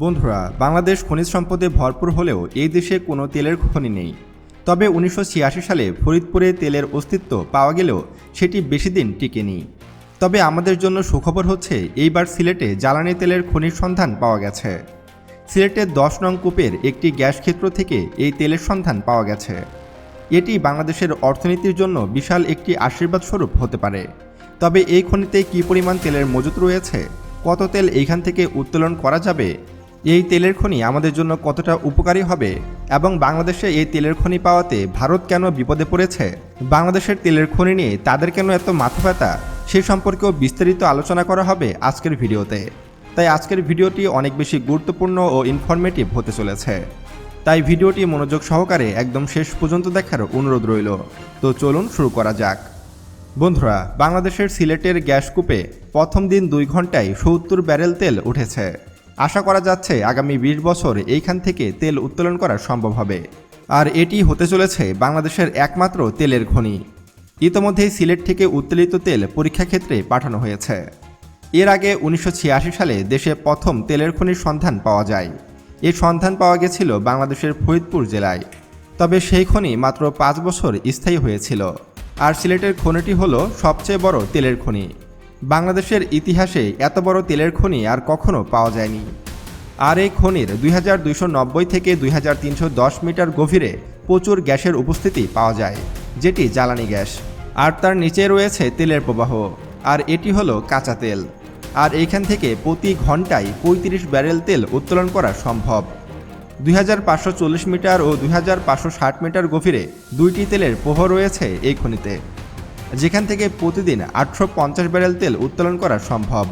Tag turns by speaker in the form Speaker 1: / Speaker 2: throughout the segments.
Speaker 1: বন্ধুরা, বাংলাদেশ খনিজ সম্পদে ভরপুর হলেও এই দেশে কোনো তেলের খনি নেই। তবে উনিশশো ছিয়াশি সালে ফরিদপুরে তেলের অস্তিত্ব পাওয়া গেলেও সেটি বেশি দিন টিকেনি। তবে আমাদের জন্য সুখবর হচ্ছে, এইবার সিলেটে জ্বালানি তেলের খনির সন্ধান পাওয়া গেছে। সিলেটের দশ নং কূপের একটি গ্যাস ক্ষেত্র থেকে এই তেলের সন্ধান পাওয়া গেছে। এটি বাংলাদেশের অর্থনীতির জন্য বিশাল একটি আশীর্বাদ স্বরূপ হতে পারে। তবে এই খনিতে কী পরিমাণ তেলের মজুত রয়েছে, কত তেল এইখান থেকে উত্তোলন করা যাবে এই তেলের খনি আমাদের জন্য কতটা উপকারী হবে? এবং বাংলাদেশে এই তেলের খনি পাওয়াতে ভারত কেন বিপদে পড়েছে? বাংলাদেশের তেলের খনি নিয়ে তাদের কেন এত মাথা ব্যথা? সে সম্পর্কেও বিস্তারিত আলোচনা করা হবে আজকের ভিডিওতে। তাই আজকের ভিডিওটি অনেক বেশি গুরুত্বপূর্ণ ও ইনফরমেটিভ হতে চলেছে। তাই ভিডিওটি মনোযোগ সহকারে একদম শেষ পর্যন্ত দেখার অনুরোধ রইল। তো চলুন শুরু করা যাক। বন্ধুরা, বাংলাদেশের সিলেটের গ্যাস কূপে প্রথম দিন দুই ঘন্টায় সত্তর ব্যারেল তেল উঠেছে। আশা করা যাচ্ছে আগামী বিশ বছর এইখান থেকে তেল উত্তোলন করা সম্ভব হবে। আর এটি হতে চলেছে বাংলাদেশের একমাত্র তেলের খনি। ইতোমধ্যেই সিলেট থেকে উত্তোলিত তেল পরীক্ষা ক্ষেত্রে পাঠানো হয়েছে। এর আগে উনিশশো ছিয়াশি সালে দেশে প্রথম তেলের খনির সন্ধান পাওয়া যায়। এই সন্ধান পাওয়া গেছিল বাংলাদেশের ফরিদপুর জেলায়। তবে সেই খনি মাত্র পাঁচ বছর স্থায়ী হয়েছিল। আর সিলেটের খনিটি হলো সবচেয়ে বড় তেলের খনি। বাংলাদেশের ইতিহাসে এত বড় তেলের খনি আর কখনো পাওয়া যায়নি। আর এই খনির দুই হাজার দুইশো নব্বই থেকে দুই হাজার তিনশো দশ মিটার গভীরে প্রচুর গ্যাসের উপস্থিতি পাওয়া যায়, যেটি জ্বালানি গ্যাস। আর তার নিচে রয়েছে তেলের প্রবাহ, আর এটি হলো কাঁচা তেল। আর এইখান থেকে প্রতি ঘন্টায় পঁয়ত্রিশ ব্যারেল তেল উত্তোলন করা সম্ভব। দুই হাজার পাঁচশো চল্লিশ মিটার ও দুই হাজার পাঁচশো ষাট মিটার গভীরে দুইটি তেলের প্রহ রয়েছে এই খনিতে। যেখান থেকে প্রতিদিন আটশো পঞ্চাশ ব্যারেল তেল উত্তোলন করা সম্ভব।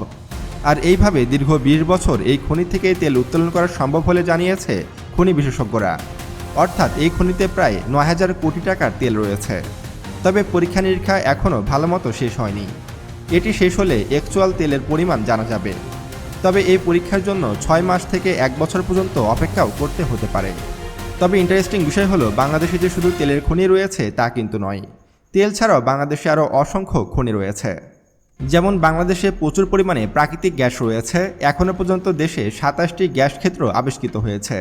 Speaker 1: আর এইভাবে দীর্ঘ বিশ বছর এই খনি থেকে তেল উত্তোলন করা সম্ভব বলে জানিয়েছে খনি বিশেষজ্ঞরা। অর্থাৎ এই খনিতে প্রায় নয় হাজার কোটি টাকার তেল রয়েছে। তবে পরীক্ষা নিরীক্ষা এখনও ভালো মতো শেষ হয়নি। এটি শেষ হলে অ্যাকচুয়াল তেলের পরিমাণ জানা যাবে। তবে এই পরীক্ষার জন্য ছয় মাস থেকে এক বছর পর্যন্ত অপেক্ষাও করতে হতে পারে। তবে ইন্টারেস্টিং বিষয় হলো, বাংলাদেশে যে শুধু তেলের খনি রয়েছে তা কিন্তু নয়। তেল ছাড়াও বাংলাদেশে আরও অসংখ্য খনি রয়েছে। যেমন বাংলাদেশে প্রচুর পরিমাণে প্রাকৃতিক গ্যাস রয়েছে এখনও পর্যন্ত দেশে সাতাশটি গ্যাস ক্ষেত্র আবিষ্কৃত হয়েছে।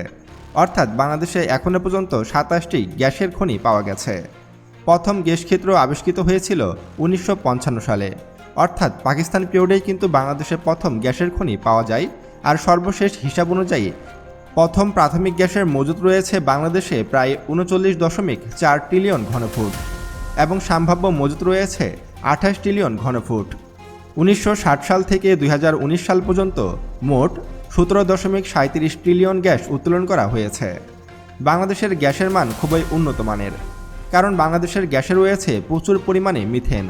Speaker 1: অর্থাৎ বাংলাদেশে এখনও পর্যন্ত সাতাশটি গ্যাসের খনি পাওয়া গেছে। প্রথম গ্যাস ক্ষেত্র আবিষ্কৃত হয়েছিল উনিশশো পঞ্চান্ন সালে। অর্থাৎ পাকিস্তান পিরিয়ডেই কিন্তু বাংলাদেশে প্রথম গ্যাসের খনি পাওয়া যায়, আর সর্বশেষ হিসাব অনুযায়ী প্রথম প্রাথমিক গ্যাসের মজুত রয়েছে বাংলাদেশে প্রায় উনচল্লিশ দশমিক চার ট্রিলিয়ন ঘনফুট। এবং সম্ভাব্য মজুত রয়েছে আঠাশ ট্রিলিয়ন ঘনফুট। উনিশশো ষাট সাল থেকে দুই হাজার উনিশ সাল পর্যন্ত মোট সতেরো দশমিক সাঁত্রিশ ট্রিলিয়ন গ্যাস উত্তোলন করা হয়েছে। বাংলাদেশের গ্যাসের মান খুবই উন্নত মানের, কারণ বাংলাদেশের গ্যাসে রয়েছে প্রচুর পরিমাণে মিথেন,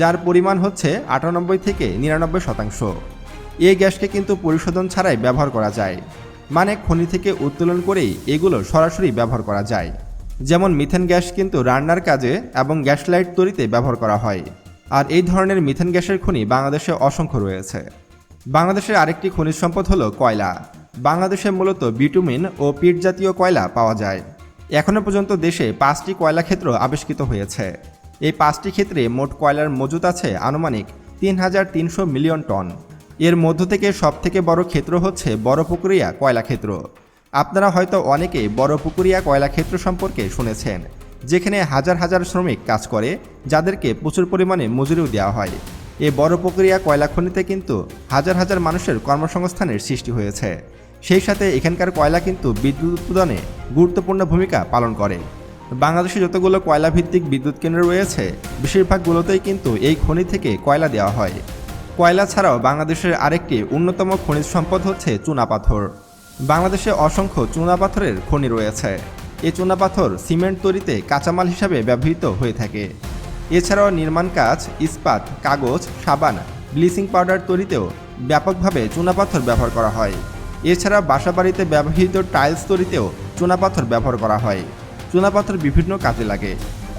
Speaker 1: যার পরিমাণ হচ্ছে আটানব্বই থেকে নিরানব্বই শতাংশ। এই গ্যাসকে কিন্তু পরিশোধন ছাড়াই ব্যবহার করা যায় মানে খনি থেকে উত্তোলন করেই এগুলো সরাসরি ব্যবহার করা যায়। যেমন মিথেন গ্যাস কিন্তু রান্নার কাজে এবং গ্যাস লাইট তৈরিতে ব্যবহার করা হয়। আর এই ধরনের মিথেন গ্যাসের খনি বাংলাদেশে অসংখ্য রয়েছে। বাংলাদেশের আরেকটি খনিজ সম্পদ হলো কয়লা। বাংলাদেশে মূলত বিটুমিন ও পিট জাতীয় কয়লা পাওয়া যায়। এখনও পর্যন্ত দেশে পাঁচটি কয়লা ক্ষেত্র আবিষ্কৃত হয়েছে। এই পাঁচটি ক্ষেত্রে মোট কয়লার মজুত আছে আনুমানিক তিন হাজার তিনশো মিলিয়ন টন। এর মধ্য থেকে সবথেকে বড় ক্ষেত্র হচ্ছে বড় বড়পুকুরিয়া কয়লা ক্ষেত্র। আপনারা হয়তো অনেকেই বড়পুকুরিয়া কয়লা ক্ষেত্র সম্পর্কে শুনেছেন, যেখানে হাজার হাজার শ্রমিক কাজ করে, যাদেরকে প্রচুর পরিমাণে মজুরিও দেওয়া হয়। এই বড়পুকুরিয়া কয়লা খনিতে কিন্তু হাজার হাজার মানুষের কর্মসংস্থানের সৃষ্টি হয়েছে। সেই সাথে এখানকার কয়লা কিন্তু বিদ্যুৎ উৎপাদনে গুরুত্বপূর্ণ ভূমিকা পালন করে। বাংলাদেশে যতগুলো কয়লা ভিত্তিক বিদ্যুৎ কেন্দ্র রয়েছে, বেশিরভাগগুলোতেই কিন্তু এই খনি থেকে কয়লা দেওয়া হয়। কয়লা ছাড়াও বাংলাদেশের আরেকটি অন্যতম খনিজ সম্পদ হচ্ছে চুনাপাথর বাংলাদেশে অসংখ্য চুনাপাথরের খনি রয়েছে। এই চুনাপাথর সিমেন্ট তৈরিতে কাঁচামাল হিসাবে ব্যবহৃত হয়ে থাকে। এছাড়াও নির্মাণ কাজ, ইস্পাত, কাগজ, সাবান, ব্লিচিং পাউডার তৈরিতেও ব্যাপকভাবে চুনাপাথর ব্যবহার করা হয়। এছাড়া বাসাবাড়িতে ব্যবহৃত টাইলস তৈরিতেও চুনাপাথর ব্যবহার করা হয়। চুনাপাথর বিভিন্ন কাজে লাগে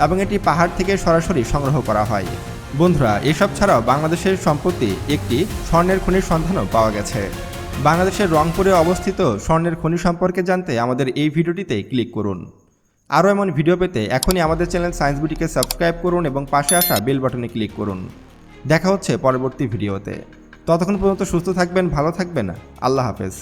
Speaker 1: এবং এটি পাহাড় থেকে সরাসরি সংগ্রহ করা হয়। বন্ধুরা, এসব ছাড়াও বাংলাদেশের সম্পত্তি একটি স্বর্ণের খনির সন্ধানও পাওয়া গেছে। বাংলাদেশের রংপুরে অবস্থিত স্বর্ণের খনি সম্পর্কে জানতে আমাদের এই ভিডিওটিতে ক্লিক করুন। আরও এমন ভিডিও পেতে এখনই আমাদের চ্যানেল সায়েন্স বিটিকে সাবস্ক্রাইব করুন এবং পাশে আসা বেল বাটনে ক্লিক করুন। দেখা হচ্ছে পরবর্তী ভিডিওতে। ততক্ষণ পর্যন্ত সুস্থ থাকবেন, ভালো থাকবেন। আল্লাহ হাফেজ।